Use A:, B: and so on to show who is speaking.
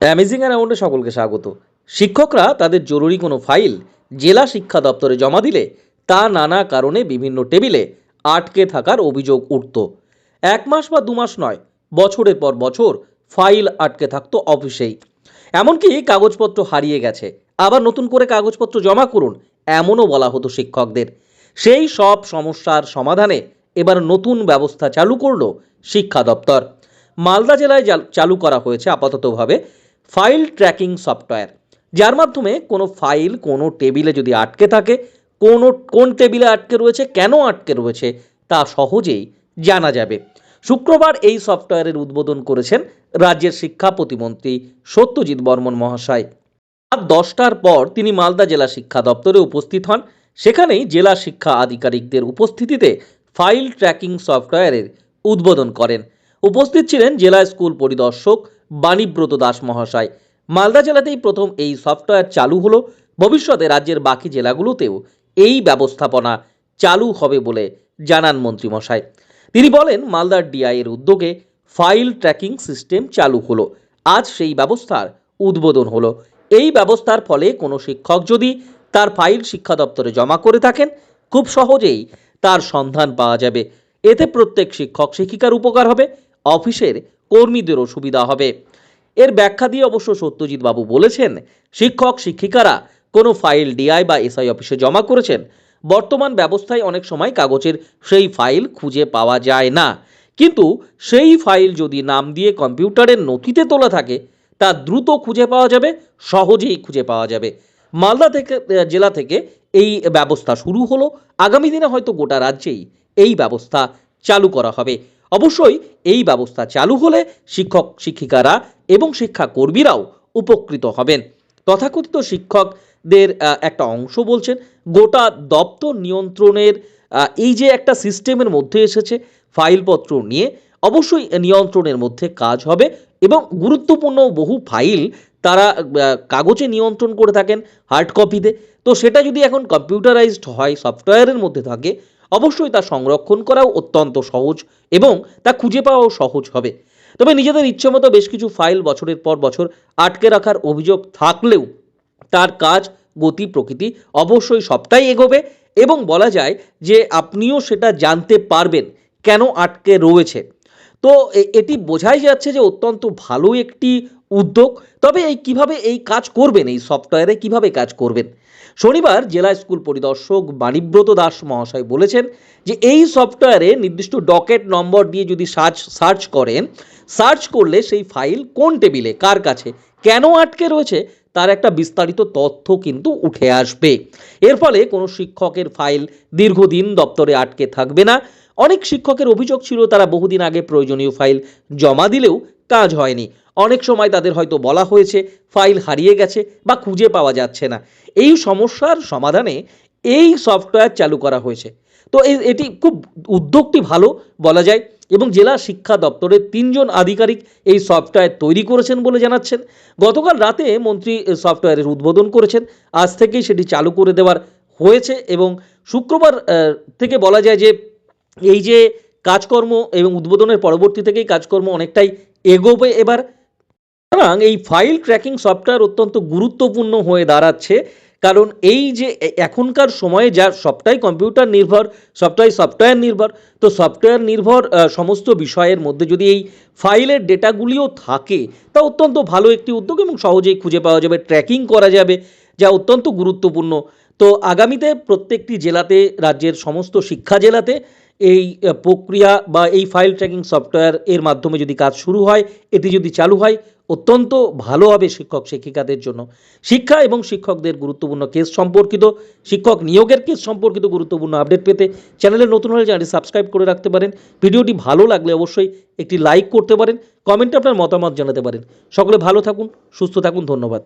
A: Amazing অ্যারাউন্ডে সকলকে স্বাগত। শিক্ষকরা তাদের জরুরি কোনো ফাইল জেলা শিক্ষা দপ্তরে জমা দিলে তা নানা কারণে বিভিন্ন টেবিলে আটকে থাকার অভিযোগ উঠত। এক মাস বা দু মাস নয়, বছরের পর বছর ফাইল আটকে থাকতো অফিসেই। এমনকি কাগজপত্র হারিয়ে গেছে। আবার নতুন করে কাগজপত্র জমা করুন, এমনও বলা হতো শিক্ষকদের। সেই সব সমস্যার সমাধানে এবার নতুন ব্যবস্থা চালু করল শিক্ষা দপ্তর। মালদা জেলায় জাল- চালু করা হয়েছে আপাততভাবে ফাইল ট্র্যাকিং সফটওয়্যার, যার মাধ্যমে কোনো ফাইল কোনো টেবিলে যদি আটকে থাকে, কোনো, কোন টেবিলে আটকে রয়েছে, কেন আটকে রয়েছে, তা সহজেই জানা যাবে। শুক্রবার এই সফটওয়্যারের উদ্বোধন করেছেন রাজ্যের শিক্ষা প্রতিমন্ত্রী সত্যজিৎ বর্মন মহাশয়। রাত দশটার পর তিনি মালদা জেলা শিক্ষা দপ্তরে উপস্থিত হন। সেখানেই জেলা শিক্ষা আধিকারিকদের উপস্থিতিতে ফাইল ট্র্যাকিং সফটওয়্যারের উদ্বোধন করেন। উপস্থিত ছিলেন জেলা স্কুল পরিদর্শক বাণীব্রত দাস মহাশয়। মালদা জেলাতেই প্রথম এই সফটওয়্যার চালু হলো। ভবিষ্যতে রাজ্যের বাকি জেলাগুলোতেও এই ব্যবস্থাপনা চালু হবে বলে জানান মন্ত্রীমশাই। তিনি বলেন, মালদার ডিআই এর উদ্যোগে ফাইল ট্র্যাকিং সিস্টেম চালু হলো। আজ সেই ব্যবস্থার উদ্বোধন হলো। এই ব্যবস্থার ফলে কোনো শিক্ষক যদি তার ফাইল শিক্ষা দপ্তরে জমা করে থাকেন, খুব সহজেই তার সন্ধান পাওয়া যাবে। এতে প্রত্যেক শিক্ষক শিক্ষিকার উপকার হবে। অফিসের কর্মীদেরও সুবিধা হবে। এর ব্যাখ্যা দিয়ে অবশ্য সত্যজিৎ বাবু বলেছেন, শিক্ষক, শিক্ষিকারা কোনো ফাইল ডিআই বা এসআই অফিসে জমা করেছেন, বর্তমান ব্যবস্থায় অনেক সময় কাগজের সেই ফাইল খুঁজে পাওয়া যায় না। কিন্তু সেই ফাইল যদি নাম দিয়ে কম্পিউটারের নথিতে তোলা থাকে, তা দ্রুত খুঁজে পাওয়া যাবে, সহজেই খুঁজে পাওয়া যাবে। মালদা থেকে জেলা থেকে এই ব্যবস্থা শুরু হলো। আগামী দিনে হয়তো গোটা রাজ্যেই এই ব্যবস্থা চালু করা হবে। অবশ্যই এই ব্যবস্থা চালু হলে শিক্ষক, শিক্ষিকারা এবং শিক্ষাকর্মীরাও উপকৃত হবেন। তথাকথিত শিক্ষকদের একটা অংশ বলছেন, গোটা দপ্তর নিয়ন্ত্রণের এই যে একটা সিস্টেমের মধ্যে এসেছে, ফাইলপত্র নিয়ে, অবশ্যই নিয়ন্ত্রণের মধ্যে কাজ হবে এবং গুরুত্বপূর্ণ বহু ফাইল তারা কাগজে নিয়ন্ত্রণ করে থাকেন, হার্ড কপিতে। তো সেটা যদি এখন কম্পিউটারাইজড হয়, সফটওয়্যারের মধ্যে থাকে অবশ্যই তা সংরক্ষণ করাও অত্যন্ত সহজ এবং তা খুঁজে পাওয়াও সহজ হবে। তবে নিজেদের ইচ্ছেমতো বেশ কিছু ফাইল বছরের পর বছর আটকে রাখার অভিযোগ থাকলেও তার কাজ, গতি, প্রকৃতি অবশ্যই সবটাই এগোবে এবং বলা যায় যে আপনিও সেটা জানতে পারবেন কেন আটকে রয়েছে। তো এটি বোঝাই যাচ্ছে যে অত্যন্ত ভালো একটি উদ্যোগ। তবে এই কীভাবে এই কাজ করবেন, এই সফটওয়্যারে কীভাবে কাজ করবেন? শনিবার জেলা স্কুল পরিদর্শক বাণীব্রত দাস মহাশয় বলেছেন যে এই সফটওয়্যারে নির্দিষ্ট ডকেট নম্বর দিয়ে যদি সার্চ সার্চ করেন, সার্চ করলে সেই ফাইল কোন টেবিলে, কার কাছে, কেন আটকে রয়েছে, তার একটা বিস্তারিত তথ্য কিন্তু উঠে আসবে। এর ফলে কোনো শিক্ষকের ফাইল দীর্ঘদিন দপ্তরে আটকে থাকবে না। অনেক শিক্ষকের অভিযোগ ছিল তারা বহুদিন আগে প্রয়োজনীয় ফাইল জমা দিলেও কাজ হয়নি। অনেক সময় তাদের হয়তো বলা হয়েছে, ফাইল হারিয়ে গেছে বা খুঁজে পাওয়া যাচ্ছে না। এই সমস্যার সমাধানে এই সফটওয়্যার চালু করা হয়েছে। তো এটি খুব উদ্যোগটি ভালো বলা যায় এবং জেলা শিক্ষা দপ্তরের তিনজন আধিকারিক এই সফটওয়্যার তৈরি করেছেন বলে জানাচ্ছেন। গতকাল রাতে মন্ত্রী সফটওয়্যারের উদ্বোধন করেছেন। আজ থেকেই সেটি চালু করে দেওয়ার হয়েছে এবং শুক্রবার থেকে বলা যায় যে এই যে কাজকর্ম এবং উদ্বোধনের পরবর্তী থেকেই কাজকর্ম অনেকটাই এগোবে এবার। সুতরাং এই ফাইল ট্র্যাকিং সফটওয়্যার অত্যন্ত গুরুত্বপূর্ণ হয়ে দাঁড়াচ্ছে। কারণ এই যে এখনকার সময়ে যা সবটাই কম্পিউটার নির্ভর, সবটাই সফটওয়্যার নির্ভর, তো সফটওয়্যার নির্ভর সমস্ত বিষয়ের মধ্যে যদি এই ফাইলের ডেটাগুলিও থাকে, তা অত্যন্ত ভালো একটি উদ্যোগ এবং সহজেই খুঁজে পাওয়া যাবে ট্র্যাকিং করা যাবে, যা অত্যন্ত গুরুত্বপূর্ণ। তো আগামীতে প্রত্যেকটি জেলাতে, রাজ্যের সমস্ত শিক্ষা জেলাতে এই প্রক্রিয়া বা এই ফাইল ট্র্যাকিং সফটওয়্যার এর মাধ্যমে যদি কাজ শুরু হয়, এটি যদি চালু হয়, অত্যন্ত ভালো হবে শিক্ষক, শিক্ষিকাদের জন্য। শিক্ষা এবং শিক্ষকদের গুরুত্বপূর্ণ কেস সম্পর্কিত, শিক্ষক নিয়োগের কেস সম্পর্কিত গুরুত্বপূর্ণ আপডেট পেতে চ্যানেলে নতুন হলে চ্যানেলটি সাবস্ক্রাইব করে রাখতে পারেন। ভিডিওটি ভালো লাগলে অবশ্যই একটি লাইক করতে পারেন কমেন্টে আপনার মতামত জানাতে পারেন। সকলে ভালো থাকুন, সুস্থ থাকুন, ধন্যবাদ।